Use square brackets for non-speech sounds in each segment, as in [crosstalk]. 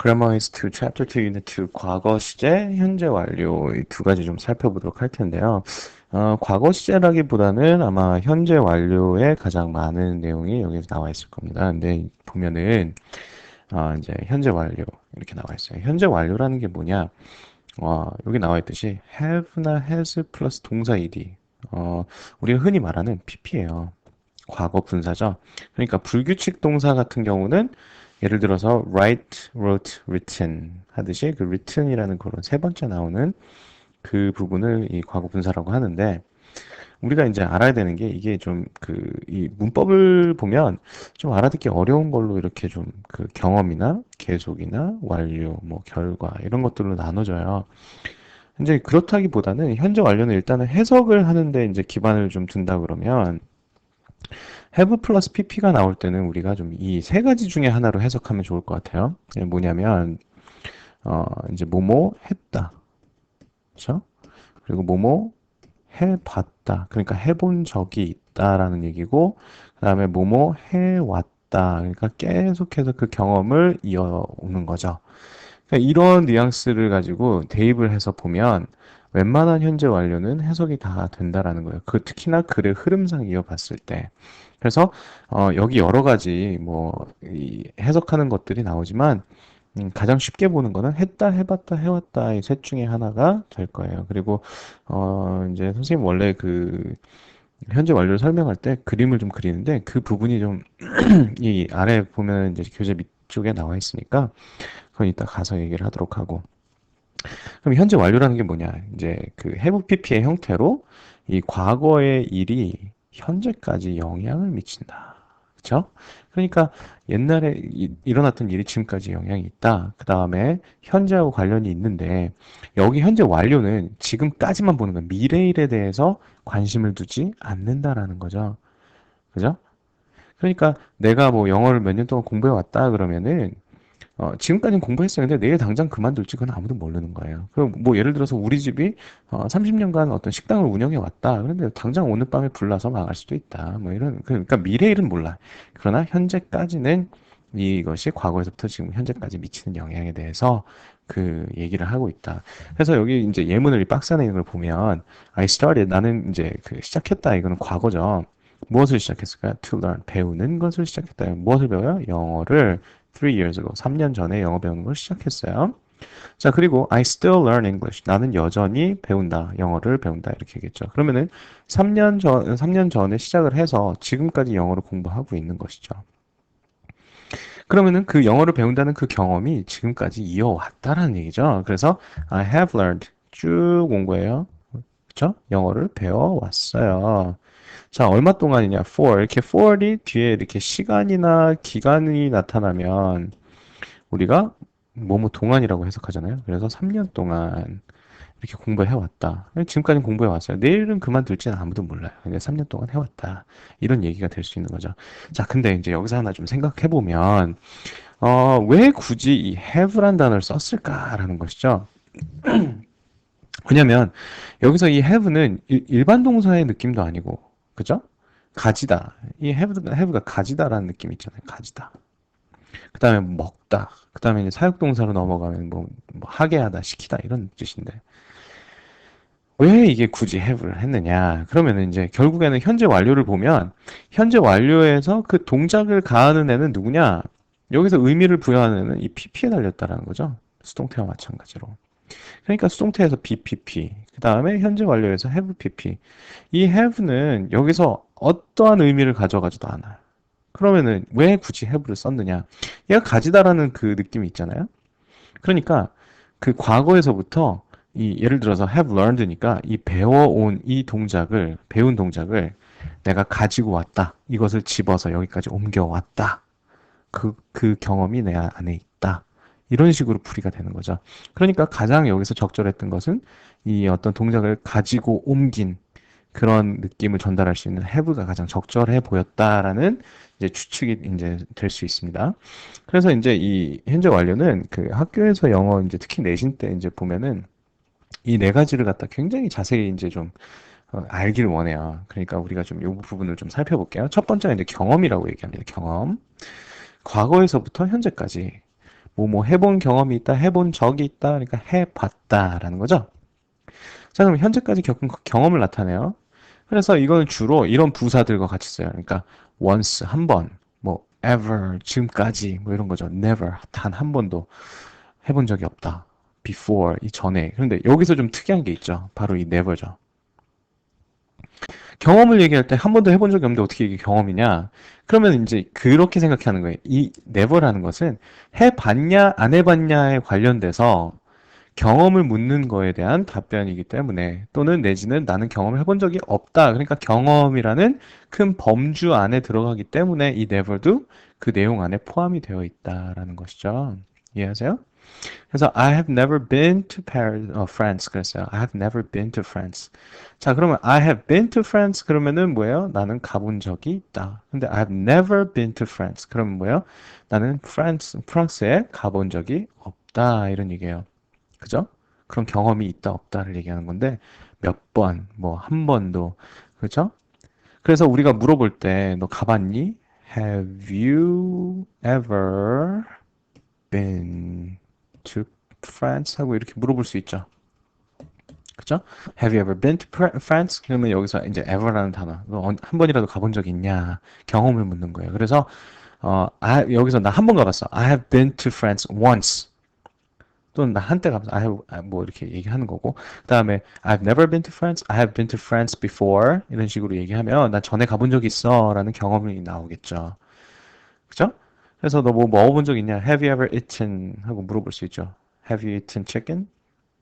Grammar is 2, Chapter 2, Unit 2, 과거 시제, 현재 완료 이 두 가지 좀 살펴보도록 할 텐데요. 어, 과거 시제라기보다는 아마 현재 완료에 가장 많은 내용이 여기서 나와 있을 겁니다. 근데 보면은 어, 이제 현재 완료 이렇게 나와 있어요. 현재 완료라는 게 뭐냐? 어, 여기 나와 있듯이 have나 has 플러스 동사 ed. 어, 우리가 흔히 말하는 pp예요. 과거 분사죠. 그러니까 불규칙 동사 같은 경우는 예를 들어서 write, wrote, written 하듯이 그 written이라는 그런 세 번째 나오는 그 부분을 이 과거 분사라고 하는데 우리가 이제 알아야 되는 게 이게 좀 그 이 문법을 보면 좀 알아듣기 어려운 걸로 이렇게 좀 그 경험이나 계속이나 완료, 뭐 결과 이런 것들로 나눠져요. 이제 그렇다기보다는 현재 완료는 일단은 해석을 하는데 이제 기반을 좀 둔다 그러면 have 플러스 pp가 나올 때는 우리가 좀 이 세 가지 중에 하나로 해석하면 좋을 것 같아요. 뭐냐면 어 이제 뭐뭐 했다. 그렇죠? 그리고 뭐뭐 해봤다. 그러니까 해본 적이 있다라는 얘기고 그 다음에 뭐뭐 해왔다. 그러니까 계속해서 그 경험을 이어오는 거죠. 그러니까 이런 뉘앙스를 가지고 대입을 해서 보면 웬만한 현재 완료는 해석이 다 된다라는 거예요. 그 특히나 글의 흐름상 이어봤을 때. 그래서 어, 여기 여러 가지 뭐 이 해석하는 것들이 나오지만 음, 가장 쉽게 보는 거는 했다, 해봤다, 해왔다 이 셋 중에 하나가 될 거예요. 그리고 어, 이제 선생님 원래 그 현재 완료를 설명할 때 그림을 좀 그리는데 그 부분이 좀 [clears throat] 이 아래 보면 이제 교재 밑쪽에 나와 있으니까 그건 이따 가서 얘기를 하도록 하고. 그럼 현재 완료라는 게 뭐냐? 이제 그 have pp의 형태로 이 과거의 일이 현재까지 영향을 미친다. 그쵸? 그러니까 옛날에 이- 일어났던 일이 지금까지 영향이 있다. 그 다음에 현재하고 관련이 있는데 여기 현재 완료는 지금까지만 보는 거야. 미래 일에 대해서 관심을 두지 않는다라는 거죠. 그죠? 그러니까 내가 뭐 영어를 몇 년 동안 공부해 왔다 그러면은 어, 지금까지는 공부했어요. 근데 내일 당장 그만둘지 그건 아무도 모르는 거예요. 그럼 뭐 예를 들어서 우리 집이 어, 30년간 어떤 식당을 운영해 왔다. 그런데 당장 오늘 밤에 불나서 망할 수도 있다. 뭐 이런 그러니까 미래 일은 몰라. 그러나 현재까지는 이것이 과거에서부터 지금 현재까지 미치는 영향에 대해서 그 얘기를 하고 있다. 그래서 여기 이제 예문을 이 박스 안에 있는 걸 보면 I started 나는 이제 그 시작했다. 이거는 과거죠. 무엇을 시작했을까요? To learn 배우는 것을 시작했다. 무엇을 배워요? 영어를 three years ago 3년 전에 영어 배우는 걸 시작했어요. 자, 그리고 I still learn English. 나는 여전히 배운다. 영어를 배운다. 이렇게 얘기했죠. 그러면은 3년 전 3년 전에 시작을 해서 지금까지 영어를 공부하고 있는 것이죠. 그러면은 그 영어를 배운다는 그 경험이 지금까지 이어왔다라는 얘기죠. 그래서 I have learned 쭉 온 거예요. 그렇죠? 영어를 배워왔어요. 자, 얼마 동안이냐? for 이렇게 for이 뒤에 이렇게 시간이나 기간이 나타나면 우리가 뭐뭐 동안이라고 해석하잖아요. 그래서 3년 동안 이렇게 공부해 왔다. 지금까지 공부해 왔어요. 내일은 그만둘지는 아무도 몰라요. 근데 3년 동안 해왔다. 이런 얘기가 될 수 있는 거죠. 자, 근데 이제 여기서 하나 좀 생각해 보면 어, 왜 굳이 이 have란 단어를 썼을까라는 것이죠. [clears throat] 왜냐면 여기서 이 have는 일- 일반 동사의 느낌도 아니고, 그죠? 가지다. 이 have가, have가 가지다라는 느낌이 있잖아요. 가지다. 그 다음에 먹다. 그 다음에 이제 사역동사로 넘어가면 뭐, 뭐 하게 하다, 시키다 이런 뜻인데 왜 이게 굳이 have를 했느냐? 그러면은 이제 결국에는 현재 완료를 보면 현재 완료에서 그 동작을 가하는 애는 누구냐? 여기서 의미를 부여하는 애는 이 pp에 달렸다라는 거죠. 수동태와 마찬가지로. 그러니까 수동태에서 BPP, 그 다음에 현재 완료에서 have PP. 이 have는 여기서 어떠한 의미를 가져가지도 않아요. 그러면은 왜 굳이 have를 썼느냐? 얘가 가지다라는 그 느낌이 있잖아요. 그러니까 그 과거에서부터 이 예를 들어서 have learned니까 이 배워온 이 동작을 배운 동작을 내가 가지고 왔다. 이것을 집어서 여기까지 옮겨왔다. 그, 그 경험이 내 안에 있다. 이런 식으로 풀이가 되는 거죠. 그러니까 가장 여기서 적절했던 것은 이 어떤 동작을 가지고 옮긴 그런 느낌을 전달할 수 있는 have가 가장 적절해 보였다라는 이제 추측이 이제 될 수 있습니다. 그래서 이제 이 현재 완료는 그 학교에서 영어 이제 특히 내신 때 이제 보면은 이 네 가지를 갖다 굉장히 자세히 이제 좀 어, 알기를 원해요. 그러니까 우리가 좀 이 부분을 좀 살펴볼게요. 첫 번째가 이제 경험이라고 얘기합니다. 경험. 과거에서부터 현재까지 뭐 뭐 해본 경험이 있다, 해본 적이 있다, 그러니까 해봤다라는 거죠. 자, 그럼 현재까지 겪은 그 경험을 나타내요. 그래서 이건 주로 이런 부사들과 같이 써요. 그러니까 once 한 번, 뭐 ever 지금까지 뭐 이런 거죠. never 단 한 번도 해본 적이 없다. before 이 전에. 그런데 여기서 좀 특이한 게 있죠. 바로 이 never죠. 경험을 얘기할 때 한 번도 해본 적이 없는데 어떻게 이게 경험이냐? 그러면 이제 그렇게 생각하는 거예요. 이 never라는 것은 해봤냐, 안 해봤냐에 관련돼서 경험을 묻는 거에 대한 답변이기 때문에 또는 내지는 나는 경험을 해본 적이 없다. 그러니까 경험이라는 큰 범주 안에 들어가기 때문에 이 never도 그 내용 안에 포함이 되어 있다라는 것이죠. 이해하세요? 그래서 I have never been to Paris, 어, France 그랬어요. I have never been to France. 자, 그러면 I have been to France 그러면은 뭐예요? 나는 가본 적이 있다. 근데 I have never been to France. 그러면 뭐예요? 나는 프랑스, 프랑스에 가본 적이 없다. 이런 얘기예요. 그죠? 그런 경험이 있다, 없다를 얘기하는 건데 몇 번, 뭐 한 번도. 그죠? 그래서 우리가 물어볼 때 너 가봤니? Have you ever been to France? 하고 이렇게 물어볼 수 있죠. 그죠? Have you ever been to France? 그러면 여기서 이제 ever라는 단어, 한 번이라도 가본 적 있냐? 경험을 묻는 거예요. 그래서 어, I- 여기서 나 한 번 가봤어. I have been to France once. 또는 나 한때 가봤어. I have 아, 뭐 이렇게 얘기하는 거고. 그 다음에 I've never been to France. I have been to France before. 이런 식으로 얘기하면 나 전에 가본 적 있어 라는 경험이 나오겠죠. 그죠? 그래서 너 뭐 먹어본 적 있냐? Have you ever eaten? 하고 물어볼 수 있죠. Have you eaten chicken?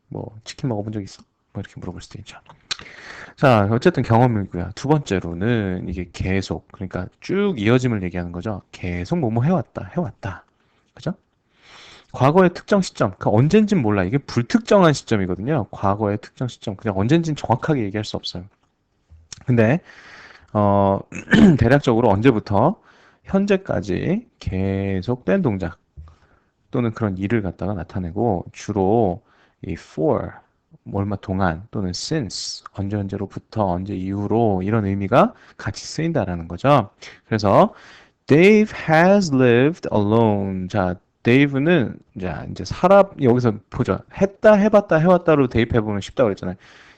뭐 치킨 먹어본 적 있어? 뭐 이렇게 물어볼 수도 있죠. 자, 어쨌든 경험이고요. 두 번째로는 이게 계속, 그러니까 쭉 이어짐을 얘기하는 거죠. 계속 뭐뭐 해왔다, 해왔다. 그죠? 과거의 특정 시점, 그 언젠진 몰라. 이게 불특정한 시점이거든요. 과거의 특정 시점, 그냥 언젠진 정확하게 얘기할 수 없어요. 근데 어, [clears throat] 대략적으로 언제부터 현재까지 계속된 동작 또는 그런 일을 갖다가 나타내고 주로 이 for 뭐 얼마 동안 또는 since 언제 언제로부터 언제 이후로 이런 의미가 같이 쓰인다라는 거죠. 그래서 Dave has lived alone. 자, 데이브는 자, 이제 살아 여기서 보죠. 했다, 해봤다, 해왔다로 대입해 보면 쉽다고 그랬잖아요.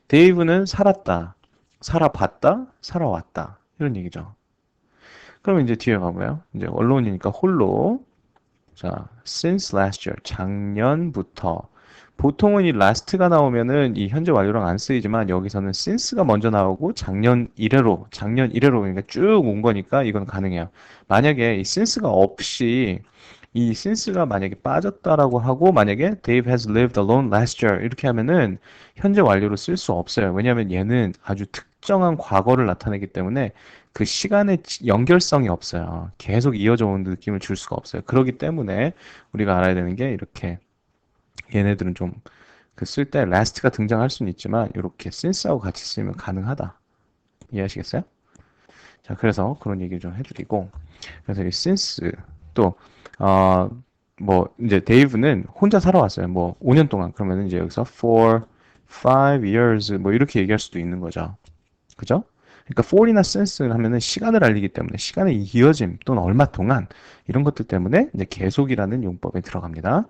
데이브는 살았다, 살아봤다, 살아왔다 이런 얘기죠. 그러면 이제 뒤에 가봐요. 이제 언론이니까 홀로. 자, since last year, 작년부터. 보통은 이 last가 나오면은 이 현재 완료랑 안 쓰이지만 여기서는 since가 먼저 나오고 작년 이래로, 작년 이래로 그러니까 쭉 온 거니까 이건 가능해요. 만약에 이 since가 없이 이 since가 만약에 빠졌다라고 하고 만약에 Dave has lived alone last year 이렇게 하면은 현재 완료로 쓸 수 없어요. 왜냐하면 얘는 아주 특정한 과거를 나타내기 때문에 그 시간의 지- 연결성이 없어요. 계속 이어져 오는 느낌을 줄 수가 없어요. 그렇기 때문에 우리가 알아야 되는 게 이렇게 얘네들은 좀 그 쓸때 last가 등장할 수는 있지만 이렇게 since하고 같이 쓰면 가능하다. 이해하시겠어요? 자, 그래서 그런 얘기를 좀 해드리고 그래서 이 since 또 어, 뭐 이제 데이브는 혼자 살아왔어요. 뭐 5년 동안 그러면 이제 여기서 for five years 뭐 이렇게 얘기할 수도 있는 거죠. 그죠? 그러니까 for이나 since를 하면은 시간을 알리기 때문에 시간의 이어짐 또는 얼마 동안 이런 것들 때문에 이제 계속이라는 용법에 들어갑니다.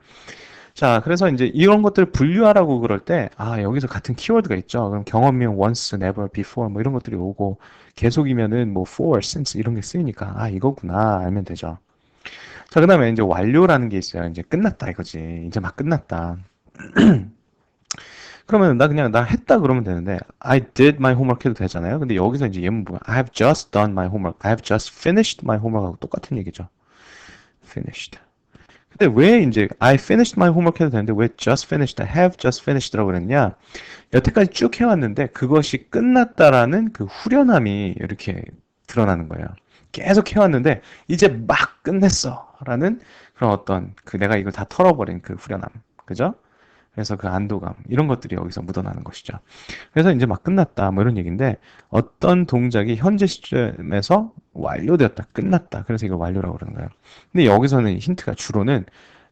자, 그래서 이제 이런 것들을 분류하라고 그럴 때, 아, 여기서 같은 키워드가 있죠. 그럼 경험이면 once, never, before 뭐 이런 것들이 오고 계속이면은 뭐 for, since 이런 게 쓰이니까 아, 이거구나 알면 되죠. 자, 그 다음에 이제 완료라는 게 있어요. 이제 끝났다 이거지. 이제 막 끝났다. [clears throat] 그러면 나 그냥 나 했다 그러면 되는데 I did my homework 해도 되잖아요. 근데 여기서 이제 얘는 뭐야? I have just done my homework. I have just finished my homework하고 똑같은 얘기죠. finished. 근데 왜 이제 I finished my homework 해도 되는데 왜 just finished, have just finished라고 그랬냐? 여태까지 쭉 해왔는데 그것이 끝났다라는 그 후련함이 이렇게 드러나는 거예요. 계속 해왔는데 이제 막 끝냈어라는 그런 어떤 그 내가 이걸 다 털어버린 그 후련함, 그죠? 그래서 그 안도감 이런 것들이 여기서 묻어나는 것이죠. 그래서 이제 막 끝났다 뭐 이런 얘기인데 어떤 동작이 현재 시점에서 완료되었다, 끝났다. 그래서 이걸 완료라고 그러는 거예요. 근데 여기서는 힌트가 주로는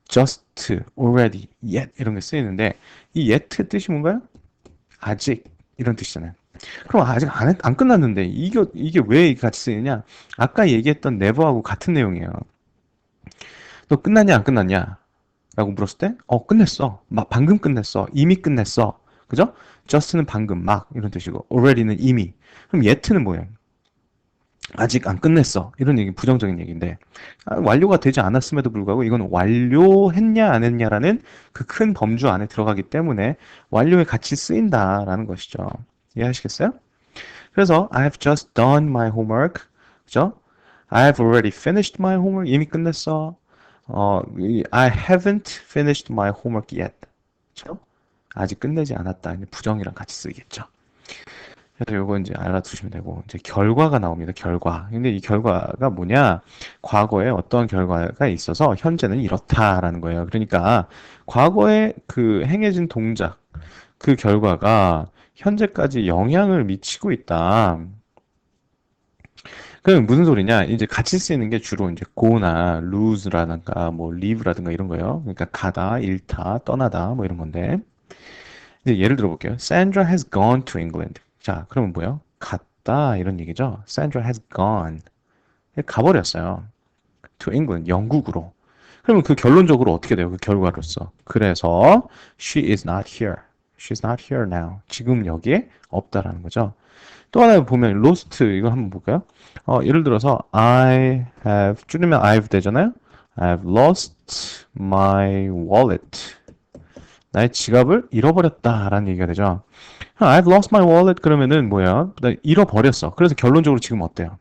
just, already, yet 이런 게 쓰이는데 이 yet의 뜻이 뭔가요? 아직 이런 뜻이잖아요. 그럼 아직 안, 했- 안 끝났는데 이게 이게 왜 같이 쓰이냐? 아까 얘기했던 never하고 같은 내용이에요. 너 끝났냐 안 끝났냐? 라고 물었을 때, 어, 끝냈어. 막 방금 끝냈어. 이미 끝냈어. 그죠? just는 방금, 막, 이런 뜻이고, already는 이미. 그럼 yet는 뭐예요? 아직 안 끝냈어. 이런 얘기, 부정적인 얘기인데, 아, 완료가 되지 않았음에도 불구하고 이건 완료했냐, 안 했냐라는 그 큰 범주 안에 들어가기 때문에 완료에 같이 쓰인다라는 것이죠. 이해하시겠어요? 그래서 I have just done my homework. 그죠? I have already finished my homework. 이미 끝냈어. 어, 이 I haven't finished my homework yet. 아직 끝내지 않았다. 부정이랑 같이 쓰겠죠. 그래서 요거 이제 알아두시면 되고, 이제 결과가 나옵니다. 결과. 근데 이 결과가 뭐냐? 과거에 어떤 결과가 있어서 현재는 이렇다라는 거예요. 그러니까 과거에 그 행해진 동작, 그 결과가 현재까지 영향을 미치고 있다. 그럼 무슨 소리냐? 이제 같이 쓰이는 게 주로 이제 go나 lose라든가 뭐 leave라든가 이런 거예요. 그러니까 가다, 잃다, 떠나다 뭐 이런 건데. 이제 예를 들어 볼게요. Sandra has gone to England. 자, 그러면 뭐예요? 갔다 이런 얘기죠. Sandra has gone. 가버렸어요. to England, 영국으로. 그러면 그 결론적으로 어떻게 돼요? 그 결과로서. 그래서 she is not here. She's not here now. 지금 여기에 없다라는 거죠. 또 하나 보면 lost 이거 한번 볼까요? 어, 예를 들어서 I have 줄이면 I've 되잖아요. I've lost my wallet. 나의 지갑을 잃어버렸다라는 얘기가 되죠. I've lost my wallet 그러면은 뭐야? 나 잃어버렸어. 그래서 결론적으로 지금 어때요?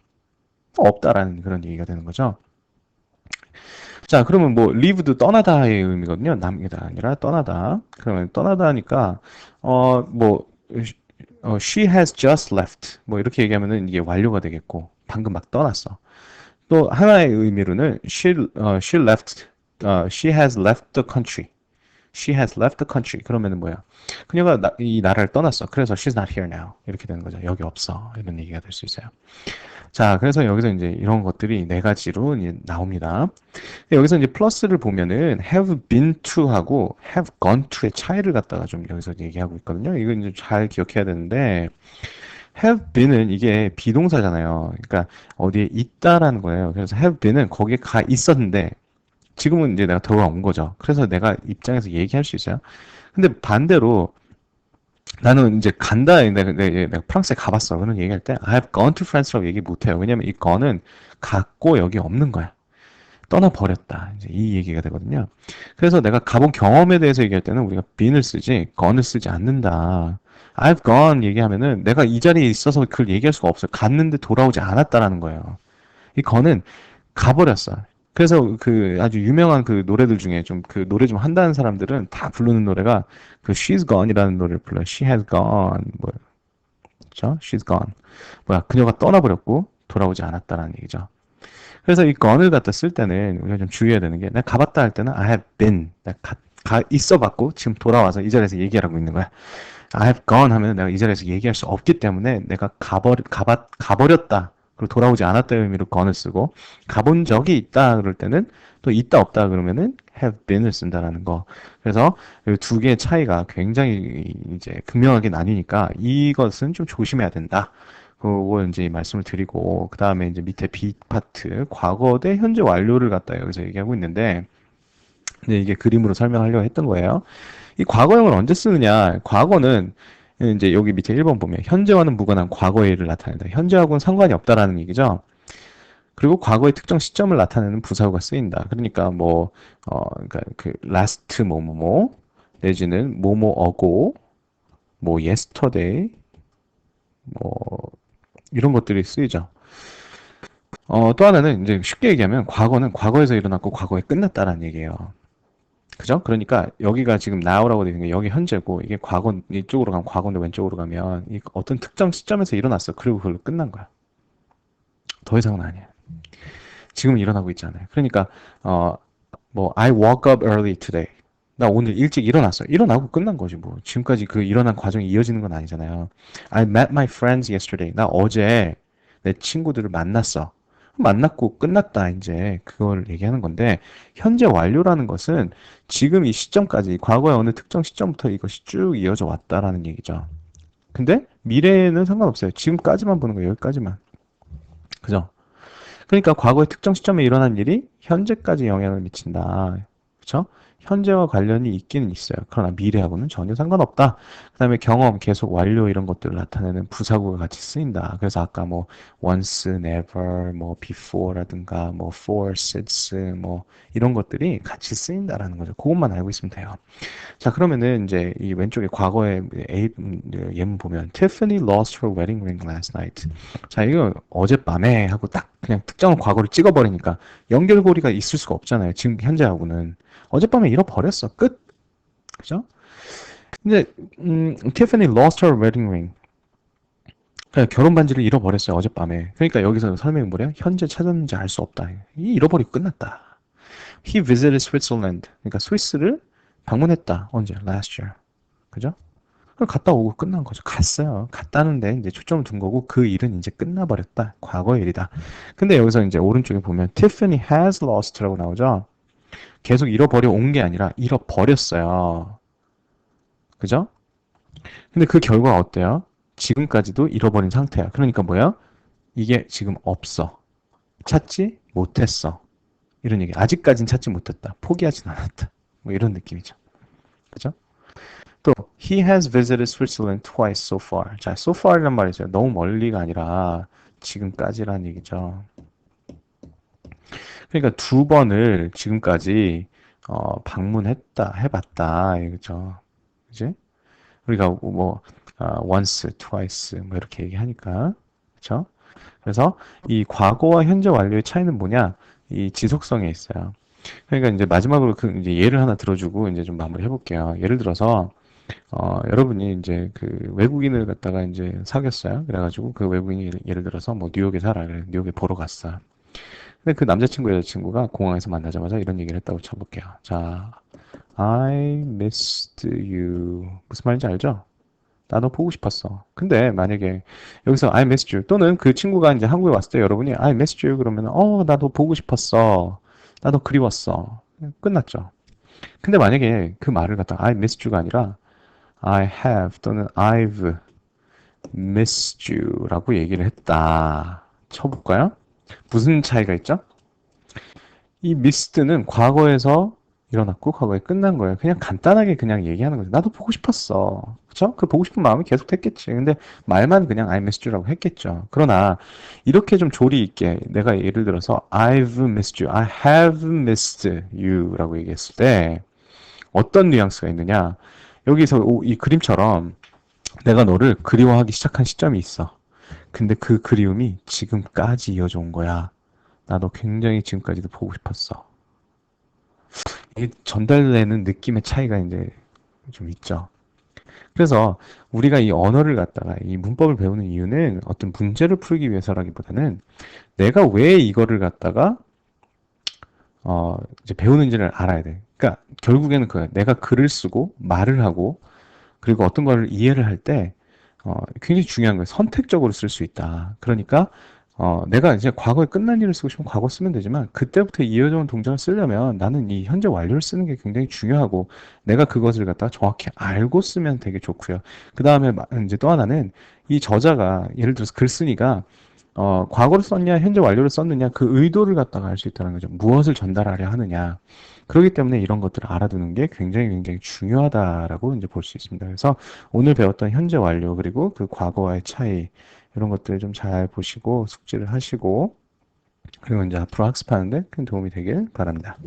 없다라는 그런 얘기가 되는 거죠. 자, 그러면 뭐 leave도 떠나다의 의미거든요. 남기다 아니라 떠나다. 그러면 떠나다 하니까 어 she has just left 뭐 이렇게 얘기하면은 이게 완료가 되겠고 방금 막 떠났어. 또 하나의 의미로는 she 어, she left 어, she has left the country. She has left the country. 그러면은 뭐야? 그녀가 나, 이 나라를 떠났어. 그래서 she's not here now. 이렇게 되는 거죠. 여기 없어. 이런 얘기가 될 수 있어요. 자, 그래서 여기서 이제 이런 것들이 네 가지로 이제 나옵니다. 여기서 이제 플러스를 보면은 have been to하고 have gone to의 차이를 갖다가 좀 여기서 얘기하고 있거든요. 이거 이제 잘 기억해야 되는데 have been은 이게 비동사잖아요. 그러니까 어디에 있다라는 거예요. 그래서 have been은 거기에 가 있었는데 지금은 이제 내가 돌아온 거죠. 그래서 내가 입장에서 얘기할 수 있어요. 근데 반대로 나는 이제 간다. 내가, 내가, 프랑스에 가봤어. 그런 얘기할 때 I have gone to France라고 얘기 못 해요. 왜냐면 이 gone은 갔고 여기 없는 거야. 떠나버렸다. 이제 이 얘기가 되거든요. 그래서 내가 가본 경험에 대해서 얘기할 때는 우리가 bene을 쓰지 gone을 쓰지 않는다. I've gone 얘기하면은 내가 이 자리에 있어서 그걸 얘기할 수가 없어요. 갔는데 돌아오지 않았다라는 거예요. 이 gone은 가버렸어. 그래서 그 아주 유명한 그 노래들 중에 좀 그 노래 좀 한다는 사람들은 다 부르는 노래가 그 She's Gone이라는 노래를 불러요. She has gone. 뭐, 그죠? She's gone. 뭐야, 그녀가 떠나버렸고 돌아오지 않았다라는 얘기죠. 그래서 이 gone을 갖다 쓸 때는 우리가 좀 주의해야 되는 게, 내가 가봤다 할 때는 I have been. 내가 가, 가 있어봤고 지금 돌아와서 이 자리에서 얘기하라고 있는 거야. I have gone 하면 내가 이 자리에서 얘기할 수 없기 때문에 내가 가버, 가봤, 가버렸다. 그리고 돌아오지 않았다의 의미로 gone을 쓰고 가본 적이 있다 그럴 때는 또 있다 없다 그러면은 have been을 쓴다라는 거. 그래서 이두 개의 차이가 굉장히 이제 극명하게 나뉘니까 이것은 좀 조심해야 된다. 그거 이제 말씀을 드리고 그 다음에 이제 밑에 B 파트 과거 대 현재 완료를 갖다 여기서 얘기하고 있는데 이제 이게 그림으로 설명하려고 했던 거예요. 이 과거형을 언제 쓰느냐? 과거는 이제 여기 밑에 1번 보면 현재와는 무관한 과거의 일을 나타낸다. 현재하고는 상관이 없다라는 얘기죠. 그리고 과거의 특정 시점을 나타내는 부사구가 쓰인다. 그러니까 뭐, 어, 그러니까 그 last 뭐뭐뭐 내지는 뭐뭐어고 뭐 yesterday 뭐 이런 것들이 쓰이죠. 어, 또 하나는 이제 쉽게 얘기하면 과거는 과거에서 일어났고 과거에 끝났다라는 얘기예요. 그죠? 그러니까 여기가 지금 now라고 되어 있는 게 여기 현재고 이게 과거 이쪽으로 가면 과거인데 왼쪽으로 가면 이 어떤 특정 시점에서 일어났어. 그리고 그걸로 끝난 거야. 더 이상은 아니야. 지금 일어나고 있잖아요. 그러니까 어 뭐 I woke up early today. 나 오늘 일찍 일어났어. 일어나고 끝난 거지 뭐. 지금까지 그 일어난 과정이 이어지는 건 아니잖아요. I met my friends yesterday. 나 어제 내 친구들을 만났어. 만났고 끝났다 이제 그걸 얘기하는 건데 현재 완료라는 것은 지금 이 시점까지 과거의 어느 특정 시점부터 이것이 쭉 이어져 왔다라는 얘기죠. 근데 미래에는 상관없어요. 지금까지만 보는 거예요. 여기까지만. 그죠? 그러니까 과거의 특정 시점에 일어난 일이 현재까지 영향을 미친다. 그쵸? 현재와 관련이 있기는 있어요. 그러나 미래하고는 전혀 상관없다. 그 다음에 경험, 계속, 완료 이런 것들을 나타내는 부사구가 같이 쓰인다. 그래서 아까 뭐 once, never, 뭐 before라든가 뭐 for, since 뭐 이런 것들이 같이 쓰인다라는 거죠. 그것만 알고 있으면 돼요. 자, 그러면은 이제 이 왼쪽에 과거에 A 음, 예문 보면 Tiffany lost her wedding ring last night. 자, 이거 어젯밤에 하고 딱 그냥 특정한 과거를 찍어버리니까 연결고리가 있을 수가 없잖아요. 지금 현재하고는 어젯밤에 잃어버렸어. 끝. 그죠? 근데 음, Tiffany lost her wedding ring. 그냥 결혼 반지를 잃어버렸어요. 어젯밤에. 그러니까 여기서 설명이 뭐래요? 현재 찾았는지 알 수 없다. 이 잃어버리고 끝났다. He visited Switzerland. 그러니까 스위스를 방문했다. 언제? Last year. 그죠? 갔다 오고 끝난 거죠. 갔어요. 갔다는데 이제 초점을 둔 거고 그 일은 이제 끝나버렸다. 과거의 일이다. 근데 여기서 이제 오른쪽에 보면 Tiffany has lost라고 나오죠. 계속 잃어버려 온 게 아니라 잃어버렸어요. 그죠? 근데 그 결과가 어때요? 지금까지도 잃어버린 상태야. 그러니까 뭐야? 이게 지금 없어. 찾지 못했어. 이런 얘기. 아직까진 찾지 못했다. 포기하진 않았다. 뭐 이런 느낌이죠. 그죠? 또 he has visited Switzerland twice so far. 자, so far이란 말이 있어요. 너무 멀리가 아니라 지금까지란 얘기죠. 그러니까 두 번을 지금까지 어, 방문했다, 해봤다, 이거죠. 그지? 우리가 뭐 아, once, twice 뭐 이렇게 얘기하니까, 그렇죠? 그래서 이 과거와 현재 완료의 차이는 뭐냐? 이 지속성에 있어요. 그러니까 이제 마지막으로 그 이제 예를 하나 들어주고 이제 좀 마무리 해볼게요. 예를 들어서 어, 여러분이 이제 그 외국인을 갖다가 이제 사귀었어요. 그래가지고 그 외국인이 예를, 들어서 뭐 뉴욕에 살아. 그래. 뉴욕에 보러 갔어. 근데 그 남자친구 여자친구가 공항에서 만나자마자 이런 얘기를 했다고 쳐볼게요. 자, I missed you. 무슨 말인지 알죠? 나도 보고 싶었어. 근데 만약에 여기서 I missed you 또는 그 친구가 이제 한국에 왔을 때 여러분이 I missed you 그러면 어 나도 보고 싶었어. 나도 그리웠어. 끝났죠. 근데 만약에 그 말을 갖다가 I missed you가 아니라 I have 또는 I've missed you라고 얘기를 했다. 쳐볼까요? 무슨 차이가 있죠? 이 missed는 과거에서 일어났고 과거에 끝난 거예요. 그냥 간단하게 그냥 얘기하는 거죠. 나도 보고 싶었어. 그쵸? 그 보고 싶은 마음이 계속 됐겠지. 근데 말만 그냥 I missed you라고 했겠죠. 그러나 이렇게 좀 조리 있게 내가 예를 들어서 I've missed you, I have missed you라고 얘기했을 때 어떤 뉘앙스가 있느냐? 여기서 이 그림처럼 내가 너를 그리워하기 시작한 시점이 있어. 근데 그 그리움이 지금까지 이어져 온 거야. 나도 굉장히 지금까지도 보고 싶었어. 이 전달되는 느낌의 차이가 이제 좀 있죠. 그래서 우리가 이 언어를 갖다가 이 문법을 배우는 이유는 어떤 문제를 풀기 위해서라기보다는 내가 왜 이거를 갖다가 어 이제 배우는지를 알아야 돼. 그러니까 결국에는 그 내가 글을 쓰고 말을 하고 그리고 어떤 거를 이해를 할 때 어, 굉장히 중요한 거예요. 선택적으로 쓸 수 있다. 그러니까 어, 내가 이제 과거에 끝난 일을 쓰고 싶으면 과거 쓰면 되지만 그때부터 이어져 온 동작을 쓰려면 나는 이 현재 완료를 쓰는 게 굉장히 중요하고 내가 그것을 갖다 정확히 알고 쓰면 되게 좋고요. 그 다음에 이제 또 하나는 이 저자가 예를 들어서 글쓴이가 어, 과거를 썼냐, 현재 완료를 썼느냐, 그 의도를 갖다가 알 수 있다는 거죠. 무엇을 전달하려 하느냐. 그렇기 때문에 이런 것들을 알아두는 게 굉장히 굉장히 중요하다라고 이제 볼 수 있습니다. 그래서 오늘 배웠던 현재 완료 그리고 그 과거와의 차이 이런 것들을 좀 잘 보시고 숙지를 하시고 그리고 이제 앞으로 학습하는데 큰 도움이 되길 바랍니다.